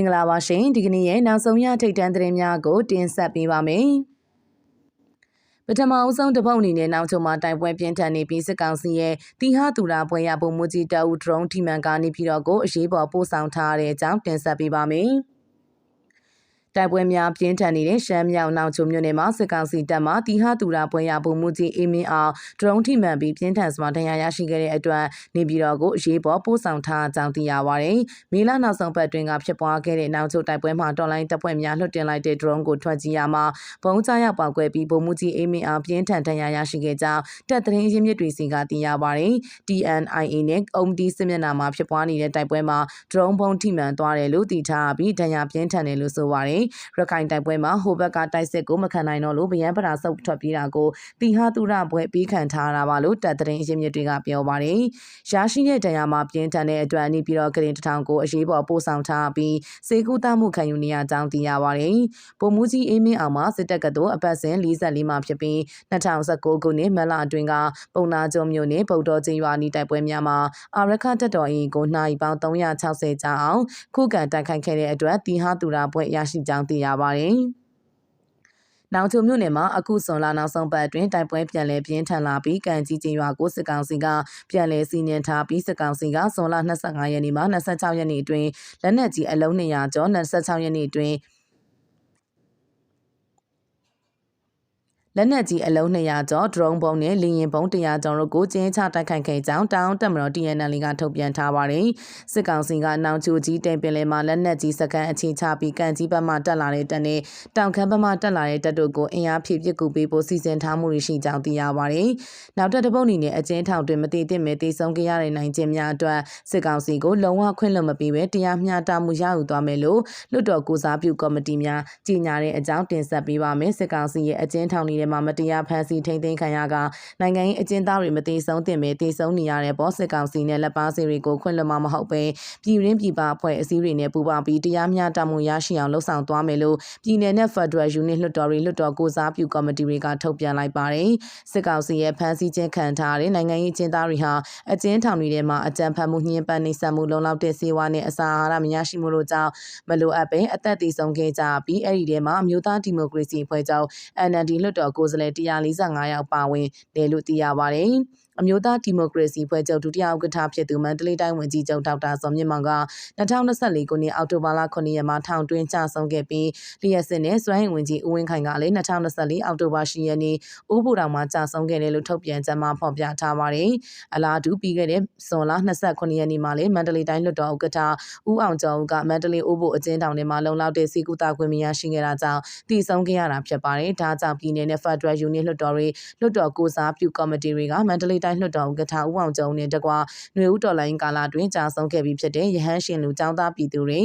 င်္ဂလာပါရှင်ဒီကနေ့ရဲ့နောက်ဆုံးရထိတ်တန့်သတင်းများကိုတင်ဆက်ပေးပါမယ်ပထမအဆုံးတပုတ်အနေနဲ့နောက်ချုံမှာတိုက်ပွဲပြင်းထန်နေပြီးစစ်ကောင်စီရဲ့တီဟာတူရာပွဲရပုံမှုကြီးတအူဒရုန်းထိမှန်ကနေပြီးတော့ကိုအရေးပေါ်ပို့ဆောင်ထားတဲ့အကြောင်းတင်ဆက်ပေးပါမယ်။ တိုက်ပွဲများပြင်းထန်နေတဲ့ရှမ်းမြောက်နောက်ချုံမြို့နယ်မှာစစ်ကောင်စီတပ်မှတီဟာတူရာပွဲရပုံမှုကြီးအေးမင်းအောင်ဒရုန်းထိမှန်ပြီးပြင်းထန်စွာဒဏ်ရာရရှိခဲ့တဲ့အတွက်နေပြည်တော်ကိုအရေးပေါ်ပို့ဆောင်ထားကြောင်းသိရပါတယ်။မေလနောက်ဆုံးပတ်တွင်ကဖြစ်ပွားခဲ့တဲ့နောက်ချုံတိုက်ပွဲမှာတော်လိုင်းတပ်ဖွဲ့များလွှတ်တင်လိုက်တဲ့ဒရုန်းကိုထွက်ကြည့်ရမှာဘုံကျရောက်ပေါက်ကွဲပြီးပုံမှုကြီးအေးမင်းအောင်ပြင်းထန်ဒဏ်ရာရရှိခဲ့ကြောင်းတပ်သတင်းရင်းမြစ်တွေစီကသိရပါတယ်။ TNIA နဲ့ OMD စစ်မျက်နှာမှာဖြစ်ပွားနေတဲ့တိုက်ပွဲမှာဒရုန်းဘုံထိမှန်သွားတယ်လို့သိထားပြီးဒဏ်ရာပြင်းထန်တယ်လို့ဆိုပါတယ်။ရခိုင်တိုက်ပွဲမှာဟိုဘက်ကတိုက်စစ်ကိုမခံနိုင်တော့လို့ဗယံပရာဆုပ်ထွက်ပြေးတာကိုတီဟာသူရဘွဲပြီးခံထားတာပါလို့တပ်သတင်းအရင်းမြစ်တွေကပြောပါတယ်။ရရှိတဲ့တရားမှာပြင်းထန်တဲ့အတွက်အနီးပြီးတော့ကရင်တထောင်ကိုအရေးပေါ်ပို့ဆောင်ထားပြီးစေကူတမှုခံယူနေရကြောင်းသိရပါတယ်။ပုံမှုကြီးအေးမင်းအောင်မှာစစ်တပ်ကတော်အပတ်စဉ်44မှာဖြစ်ပြီး2019ခုနှစ်မလအတွင်းကပုံနာကျုံမြို့နယ်ဗုဒ္ဓကျင်းရွာနီးတိုက်ပွဲများမှာအာရခတက်တော်အင်ကိုနိုင်ပေါင်း360ကျအောင်ခုခံတိုက်ခိုက်ခဲ့တဲ့အတွက်တီဟာသူရဘွဲရရှိကြောင်းသိရပါတယ်။နောင်ချုံမြို့နယ်မှာအခုစွန်လာနောက်ဆုံးပတ်အတွင်းတိုက်ပွဲပြန်လည်ပြင်းထန်လာပြီးကံကြီးကျင်းရွာကိုစစ်ကောင်စီကပြန်လည်စီနင်းထားပြီးစစ်ကောင်စီကစွန်လာ25ရက်နေ့မှ26ရက်နေ့အတွင်းလက်နက်ကြီးအလုံး200ကျော်26ရက်နေ့အတွင်း လက်နက်ကြီးအလုံး200ကျော်ဒရုန်းပုံနဲ့လေယာဉ်ပုံ100ကျော်တို့ကိုကျင်းချတိုက်ခိုက်ခဲ့ကြောင်းတောင်တက်မတော် TNL ကထုတ်ပြန်ထားပါတယ်။စစ်ကောင်စီကနောင်ချိုကြီးတင်ပင်လယ်မှာလက်နက်ကြီးစကန်အခြေချပြီးကန်ကြီးဘက်မှတက်လာတဲ့တပ်နဲ့တောင်ခမ်းဘက်မှတက်လာတဲ့တပ်တို့ကိုအင်အားဖြည့်ပစ်ကူပေးဖို့စီစဉ်ထားမှုရှိကြောင်းသိရပါတယ်။နောက်ထပ်တစ်ပုတ်အနေနဲ့အကျဉ်းထောင်တွင်မတည်သင့်မဲ့တည်ဆုံကြရတဲ့နိုင်ခြင်းများအတွက်စစ်ကောင်စီကိုလုံးဝခွင့်လွှတ်မပေးဘဲတရားမျှတမှုရယူသွားမယ်လို့လွှတ်တော်ကိုစားပြုကော်မတီများကြီးညာတဲ့အကြောင်းတင်ဆက်ပေးပါမယ်။စစ်ကောင်စီရဲ့အကျဉ်းထောင်တွေထဲမှာမတရားဖမ်းဆီးထိန်းသိမ်းခံရကနိုင်ငံရေးအကျဉ်းသားတွေမသေးဆုံးတင်ပဲတည်ဆုံးနေရတဲ့ပေါ်စစ်ကောင်စီနဲ့လက်ပါစီတွေကိုခွင့်လွှတ်မှာမဟုတ်ပဲပြည်ရင်းပြည်ပအဖွဲ့အစည်းတွေနဲ့ပူးပေါင်းပြီးတရားမျှတမှုရရှိအောင်လှုံ့ဆော်သွားမယ်လို့ပြည်내နဲ့ Federal Unit လွှတ်တော်တွေလွှတ်တော်ကိုစားပြုကော်မတီတွေကထုတ်ပြန်လိုက်ပါတယ်စစ်ကောင်စီရဲ့ဖမ်းဆီးခြင်းခံထားတဲ့နိုင်ငံရေးအကျဉ်းသားတွေဟာအကျဉ်းထောင်တွေထဲမှာအကြမ်းဖက်မှုညှဉ်းပန်းနှိပ်စက်မှုလုံလောက်တဲ့စေဝါနဲ့အစာအာဟာရမရရှိမှုတို့ကြောင့်မလိုအပ်ပဲအသက်တည်ဆုံးခဲ့ကြပြီးအဲ့ဒီထဲမှာအမျိုးသားဒီမိုကရေစီအဖွဲ့ချုပ် NLD လွှတ်တော်ကိုယ်စားလှယ်145ယောက်ပါဝင်တယ်လို့သိရပါတယ်။အမျိုးသားဒီမိုကရေစီဖွဲ့ချုပ်ဒုတိယဥက္ကဋ္ဌဖြစ်သူမန္တလေးတိုင်းဝန်ကြီးချုပ်ဒေါက်တာစောမြင့်မောင်က2024ခုနှစ်အောက်တိုဘာလ9ရက်မှာထောင်တွင်းကြဆုံးခဲ့ပြီးလျှက်စစ်နဲ့စွမ်းရင်ဝန်ကြီးဦးဝင်းခိုင်ကလည်း2024အောက်တိုဘာ10ရက်နေ့အိုးဘူတောင်မှာကြဆုံးခဲ့တယ်လို့ထုတ်ပြန်ကြမှာဖော်ပြထားပါတယ်။အလားတူပြီးခဲ့တဲ့ဇွန်လ29ရက်နေ့မှာလည်းမန္တလေးတိုင်းလွှတ်တော်ဥက္ကဋ္ဌဦးအောင်ကျော်ဦးကမန္တလေးအိုးဘူအကျဉ်းထောင်ထဲမှာလုံလောက်တဲ့စီကူတာခွင့်မရရှိခဲ့တာကြောင့်တည်ဆုံးခဲ့ရတာဖြစ်ပါတယ်။ဒါကြောင့်ပြည်내နဲ့ Federal Union လွှတ်တော်တွေလွှတ်တော်ကိုစားပြုကော်မတီတွေကမန္တလေးတိုင်းလွှတ်တော်ဥက္ကဋ္ဌဦးအောင်ကျော်နဲ့တကွာຫນွေဦးတော်လိုင်းကာလာတွင်ကြာဆုံးခဲ့ပြီးဖြစ်တဲ့ရဟန်းရှင်လူចောင်းသားပြည်သူတွေ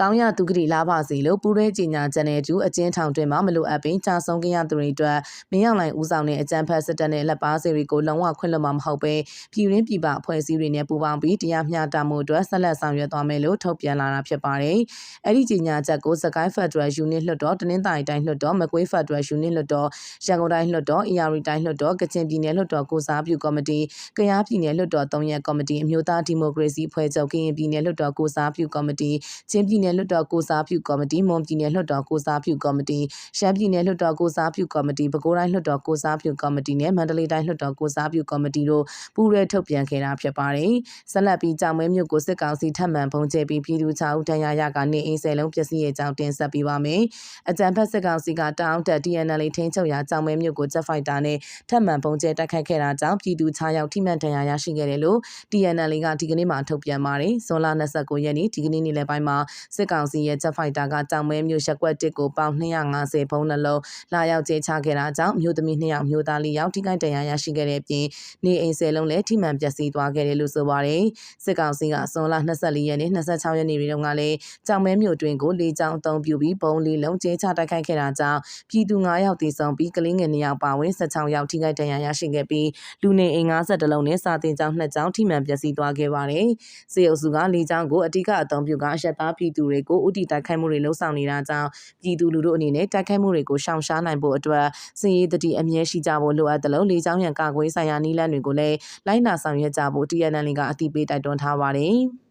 ကောင်းရသူကတိလာပါစေလို့ပူရဲကြီးညာချက်နဲ့ကျူအကျဉ်းထောင်တွင်မှမလိုအပ်ပင်ကြာဆုံးခဲ့ရသူတွေအတွက်မင်းအောင်လိုင်ဦးဆောင်တဲ့အကြံဖက်စစ်တပ်နဲ့လက်ပါစီတွေကိုလုံးဝခွင့်လွှတ်မှာမဟုတ်ပဲပြည်ရင်းပြည်ပအဖွဲ့အစည်းတွေနဲ့ပူးပေါင်းပြီးတရားမျှတမှုအတွက်ဆက်လက်ဆောင်ရွက်သွားမယ်လို့ထုတ်ပြန်လာတာဖြစ်ပါတယ်။အဲ့ဒီကြီးညာချက်ကိုစကိုင်းဖက်ဒရယ်ယူနစ်လွှတ်တော်တနင်္သာရီတိုင်းလွှတ်တော်မကွေးဖက်ဒရယ်ယူနစ်လွှတ်တော်ရန်ကုန်တိုင်းလွှတ်တော် AR တိုင်းလွှတ်တော်ကချင်ပြည်နယ်လွှတ်တော်ကိုစားပြုကော်မတီကယားပြည်နယ်လွှတ်တော်၃ရက်ကော်မတီအမျိုးသားဒီမိုကရေစီအဖွဲ့ချုပ်ကရင်ပြည်နယ်လွှတ်တော်ကိုစားပြုကော်မတီချင်းပြည်နယ်လွှတ်တော်ကိုစားပြုကော်မတီမွန်ပြည်နယ်လွှတ်တော်ကိုစားပြုကော်မတီရှမ်းပြည်နယ်လွှတ်တော်ကိုစားပြုကော်မတီပဲခူးတိုင်းလွှတ်တော်ကိုစားပြုကော်မတီနဲ့မန္တလေးတိုင်းလွှတ်တော်ကိုစားပြုကော်မတီတို့ပူးရဲထုတ်ပြန်ခဲ့တာဖြစ်ပါတယ်။ဆက်လက်ပြီးကြောင်မဲမြို့ကိုစစ်ကောင်စီထပ်မံပုံကျဲပြီးပြည်သူချောင်းတန်ရာရကနေအင်းဆယ်လုံးပျက်စီးရဲ့အကြောင်းတင်ဆက်ပေးပါမယ်။အကြံဖက်စစ်ကောင်စီကတောင်းတက် TNL ထင်းချုပ်ရာကြောင်မဲမြို့ကိုဂျက်ဖိုက်တာနဲ့ထပ်မံပုံကျဲတိုက်ခိုက်ခဲ့တာကြောင့်ပြည်သူ6ယောက်ထိမှန်တန်ရာရရှိခဲ့တယ်လို့ TNL ကဒီကနေ့မှထုတ်ပြန်ပါတယ်။ဇွန်လ29ရက်နေ့ဒီကနေ့နေ့လယ်ပိုင်းမှာစစ်ကောင်စီရဲ့ဂျက်ဖိုက်တာကကြောင်မဲမြို့ရက်ကွက်တစ်ကိုပေါင်250ဖုံးနှလုံးလာရောက်ကျဲချခဲ့တာကြောင့်မြို့သမီး2ယောက်မြို့သား4ယောက်ထိခိုက်ဒဏ်ရာရရှိခဲ့တဲ့အပြင်နေအိမ်ဆယ်လုံးလည်းထိမှန်ပျက်စီးသွားခဲ့တယ်လို့ဆိုပါတယ်စစ်ကောင်စီကစွန်လ24ရက်နေ့26ရက်နေ့တွေတုန်းကလည်းကြောင်မဲမြို့တွင်ကိုလေကြောင်းအုံပြုပြီးပုံလေးလုံးကျဲချတိုက်ခိုက်ခဲ့တာကြောင့်ပြည်သူ9ယောက်သေဆုံးပြီးကလေးငယ်2ယောက်ပါဝင်16ယောက်ထိခိုက်ဒဏ်ရာရရှိခဲ့ပြီးလူနေအိမ်50လုံးနဲ့စာတင်ကျောင်း2ကျောင်းထိမှန်ပျက်စီးသွားခဲ့ပါတယ်စေအုပ်စုကလေကြောင်းကိုအ धिक အုံပြုကအရက်သားပြည်သူတွေကိုဥတီတိုက်ခိုက်မှုတွေလှုံ့ဆော်နေတာကြောင့်ပြည်သူလူထုအနေနဲ့တိုက်ခိုက်မှုတွေကိုရှောင်ရှားနိုင်ဖို့အတွက်စည်ရေးတတိအမြဲရှိကြဖို့လိုအပ်တယ်လို့လေကြောင်းရန်ကာကွယ်ဆိုင်ရာနည်းလမ်းတွေကိုလည်းလိုက်နာဆောင်ရွက်ကြဖို့ TNL ကအသိပေးတိုက်တွန်းထားပါတယ်။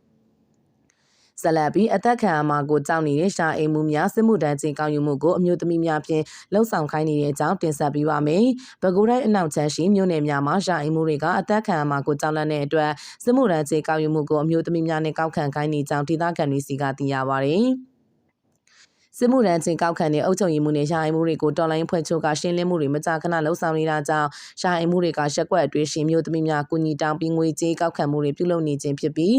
ဇလတ်ပြီးအသက်ခံအမှာကိုကြောက်နေတဲ့ရှာအိမ်မှုများစစ်မှုတန်းချင်းကောက်ယူမှုကိုအမျိုးသမီးများဖြင့်လှုပ်ဆောင်ခိုင်းနေတဲ့အကြောင်းတင်ဆက်ပေးပါမယ်။ပဲခူးတိုင်းအနောက်ချမ်းရှိမြို့နယ်များမှာရှာအိမ်မှုတွေကအသက်ခံအမှာကိုကြောက်လန့်တဲ့အတွက်စစ်မှုတန်းချင်းကောက်ယူမှုကိုအမျိုးသမီးများနဲ့ကောက်ခံခိုင်းနေကြောင်းဒေသခံတွေစီကသိရပါဗျ။စစ်မှုရန်ချင်းကောက်ခံတဲ့အုပ်ချုပ်ရေးမှုနဲ့ရှာအိမ်မှုတွေကိုတော်လိုင်းဖွဲ့ချုပ်ကရှင်းလင်းမှုတွေမကြာခဏလှုပ်ဆောင်နေတာကြောင့်ရှာအိမ်မှုတွေကရက်ကွက်အတွင်းရှင်မျိုးသမီးများကုညီတောင်းပြီးငွေကြေးကောက်ခံမှုတွေပြုလုပ်နေခြင်းဖြစ်ပြီး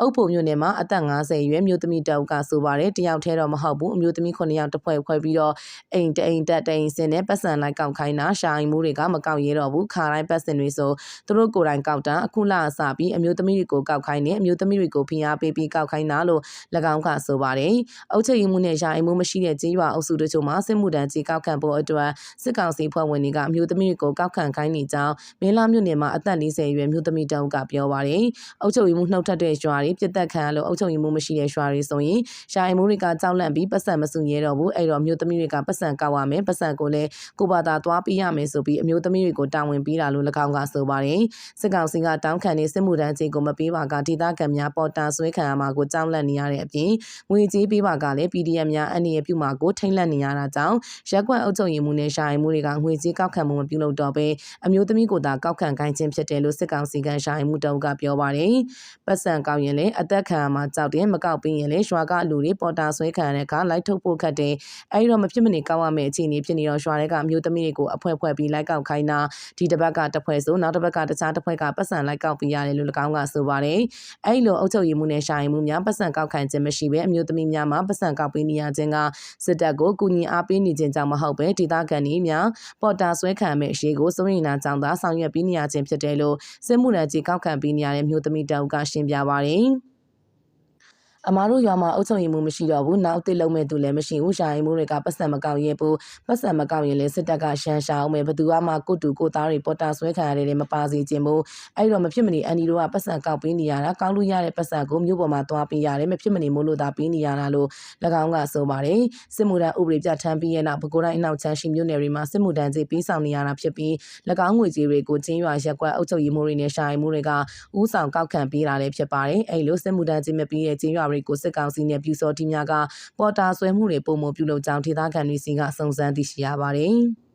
အုပ်ဖို့မြို့နယ်မှာအသက်50ရွယ်မျိုးသမီးတအုပ်ကဆိုပါတယ်တယောက်တည်းတော့မဟုတ်ဘူးအမျိုးသမီး9ယောက်တစ်ဖွဲ့ဖွဲ့ပြီးတော့အိမ်တအိမ်တက်တအိမ်စင်နဲ့ပတ်စံလိုက်ကောက်ခိုင်းတာရှာအိမ်မှုတွေကမကောက်ရဲတော့ဘူးခါတိုင်းပတ်စင်တွေဆိုသူတို့ကိုယ်တိုင်ကောက်တာအခုလအစပြီးအမျိုးသမီးတွေကိုကောက်ခိုင်းတယ်အမျိုးသမီးတွေကိုဖိအားပေးပြီးကောက်ခိုင်းတာလို့၎င်းကဆိုပါတယ်အုပ်ချုပ်ရေးမှုနဲ့ရှာအိမ်မှုမရှိတဲ့ကြေးရွာအုပ်စုတို့ချို့မှာစစ်မှုတန်းကြီးကောက်ခံဖို့အတွက်စစ်ကောင်စီဖွဲ့ဝင်တွေကအမျိုးသမီးတွေကိုကောက်ခံခိုင်းနေကြောင်းမင်းလာမြို့နယ်မှာအသက်40ရွယ်မျိုးသမီးတအုပ်ကပြောပါတယ်အုပ်ချုပ်ရေးမှုနှုတ်ထက်တဲ့ရွာတွေပြစ်တက်ခံရလို့အုပ်ချုပ်ရေးမှုမရှိတဲ့ရွာတွေဆိုရင်ရှာအိမ်မှုတွေကကြောက်လန့်ပြီးပတ်စံမစုရဲတော့ဘူးအဲ့တော့အမျိုးသမီးတွေကပတ်စံကောက်ရမယ်ပတ်စံကိုလည်းကိုဘာသာသွားပေးရမယ်ဆိုပြီးအမျိုးသမီးတွေကိုတာဝန်ပေးတာလို့၎င်းကဆိုပါတယ်စစ်ကောင်စီကတောင်းခံနေစစ်မှုထမ်းခြင်းကိုမပေးပါကဒေသခံများပေါ်တာဆွဲခံရမှာကိုကြောက်လန့်နေရတဲ့အပြင်ငွေကြေးပေးပါကလည်း PDF များအနေနဲ့ပြုမှာကိုထိမ့်လန့်နေရတာကြောင့်ရက်ကွက်အုပ်ချုပ်ရေးမှုနဲ့ရှာအိမ်မှုတွေကငွေကြေးကောက်ခံမှုမပြုလုပ်တော့ဘဲအမျိုးသမီးကိုသာကောက်ခံခိုင်းခြင်းဖြစ်တယ်လို့စစ်ကောင်စီကရှာအိမ်မှုတုံးကပြောပါတယ်ပတ်စံကောက်ရင်လည်းအသက်ခံရမှာကြောက်တယ်မကောက်ပြီးရင်လည်းရွာကလူတွေပေါ်တာဆွဲခံရတဲ့အခါလိုက်ထုတ်ဖို့ခတ်တယ်အဲဒီတော့မဖြစ်မနေကောက်ရမယ့်အခြေအနေဖြစ်နေတော့ရွာတွေကအမျိုးသမီးတွေကိုအဖွဲဖွဲပြီးလိုက်ကောက်ခိုင်းတာဒီတစ်ပတ်ကတစ်ဖွဲဆိုနောက်တစ်ပတ်ကတခြားတစ်ဖွဲကပတ်စံလိုက်ကောက်ပြီးရတယ်လို့၎င်းကဆိုပါတယ်အဲဒီလိုအုပ်ချုပ်ရေးမှုနဲ့ရှာရင်မှုများပတ်စံကောက်ခံခြင်းမရှိဘဲအမျိုးသမီးများမှာပတ်စံကောက်ပေးနေရခြင်းကစစ်တပ်ကိုကူညီအားပေးနေခြင်းကြောင့်မဟုတ်ပဲဒေသခံတွေများပေါ်တာဆွဲခံမဲ့အရေးကိုစိုးရိမ်နာကြောင့်သာဆောင်ရွက်ပေးနေရခြင်းဖြစ်တယ်လို့စစ်မှုထမ်းကြီးကောက်ခံပေးနေရတဲ့မျိုးသမီးတောက်ကရှင်းပြပါတယ် အမားတို့ရွာမှာအုပ်ချုပ်ရေးမှုမရှိတော့ဘူးနောက်တစ်လုံးမဲ့သူလည်းမရှိဘူးရှာရင်မှုတွေကပတ်စံမကောက်ရဲဘူးပတ်စံမကောက်ရင်လည်းစစ်တပ်ကရှမ်းရှာအောင်မယ်ဘသူကမှကိုတူကိုသားတွေပေါ်တာဆွဲခံရတယ်လည်းမပါစေခြင်းဘူးအဲ့တော့မဖြစ်မနေအန်ဒီတို့ကပတ်စံကောက်ပေးနေရတာကောက်လို့ရတဲ့ပတ်စံကိုမြို့ပေါ်မှာသွားပေးရတယ်မဖြစ်မနေမို့လို့သာပေးနေရတာလို့၎င်းကဆိုပါတယ်စစ်မှုထမ်းဥပဒေပြဋ္ဌာန်းပြီးရဲ့နောက်ပဲခူးတိုင်းအနောက်ချမ်းရှိမြို့နယ်တွေမှာစစ်မှုထမ်းကြေးပေးဆောင်နေရတာဖြစ်ပြီး၎င်းငွေကြေးတွေကိုချင်းရွာရက်ကွက်အုပ်ချုပ်ရေးမှုတွေနဲ့ရှာရင်မှုတွေကဥဆောင်ကောက်ခံပေးတာလည်းဖြစ်ပါတယ်အဲ့လိုစစ်မှုထမ်းကြေးမပေးတဲ့ချင်းရွာတွေကိုစစ်ကောင်စီနဲ့ပြူစော်တီများကပေါ်တာဆွဲမှုတွေပုံမပြုလုပ်ကြောင်းဒေသခံတွေစီကစုံစမ်းသိရှိရပါတယ်။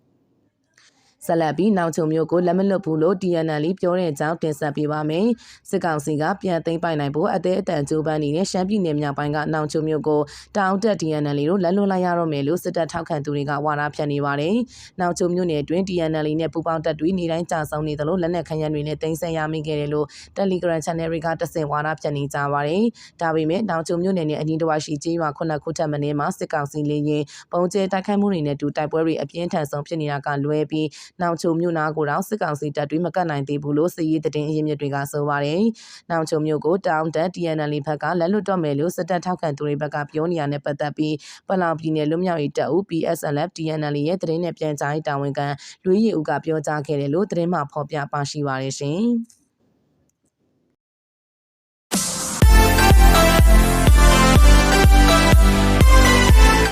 ဆက်လက်ပြီးနောက်ချုံမျိုးကိုလက်မလွတ်ဘူးလို့ TNL ပြောတဲ့အကြောင်းတင်ဆက်ပေးပါမယ်။စစ်ကောင်စီကပြန်သိမ်းပိုက်နိုင်ဖို့အသေးအတန်ကြိုးပမ်းနေတဲ့ရှမ်းပြည်နယ်မြောက်ပိုင်းကနောက်ချုံမျိုးကိုတောင်တက် TNL တို့လက်လွတ်လိုက်ရတော့မယ်လို့စစ်တပ်ထောက်ခံသူတွေကဝါဒဖြန့်နေပါတယ်။နောက်ချုံမျိုးနယ်အတွင်း TNL နဲ့ပူးပေါင်းတပ်တွေနေတိုင်းကြာဆုံးနေသလိုလက်နက်ခရမ်းတွေနဲ့တင်ဆက်ရမိခဲ့တယ်လို့ Telegram Channel တွေကတဆင့်ဝါဒဖြန့်နေကြပါတယ်။ဒါပေမဲ့နောက်ချုံမျိုးနယ်နဲ့အနီးတစ်ဝိုက်ရှိကျေးရွာခုနှစ်ခုထပ်မင်းမှာစစ်ကောင်စီလေရင်ပုံကျဲတိုက်ခိုက်မှုတွေနဲ့တူတိုက်ပွဲတွေအပြင်းထန်ဆုံးဖြစ်နေတာကလွဲပြီးနောက်ချုံမြို့နာကိုတော့စစ်ကောင်စီတပ်တွေမကတ်နိုင်သေးဘူးလို့စစ်ရေးသတင်းအရင်းမြစ်တွေကဆိုပါတယ်။နောက်ချုံမြို့ကိုတောင်တက် TNL ဘက်ကလက်လွတ်တော့မယ်လို့စစ်တပ်ထောက်ခံသူတွေဘက်ကပြောနေရတဲ့ပတ်သက်ပြီးပလောင်ပြည်နယ်လူမျိုးရေးတပ်ဦး PSLF TNL ရဲ့သတင်းနဲ့ပြန်ကြားရေးတာဝန်ခံလွေးရီဦးကပြောကြားခဲ့တယ်လို့သတင်းမှဖော်ပြပါရှိပါတယ်ရှင်။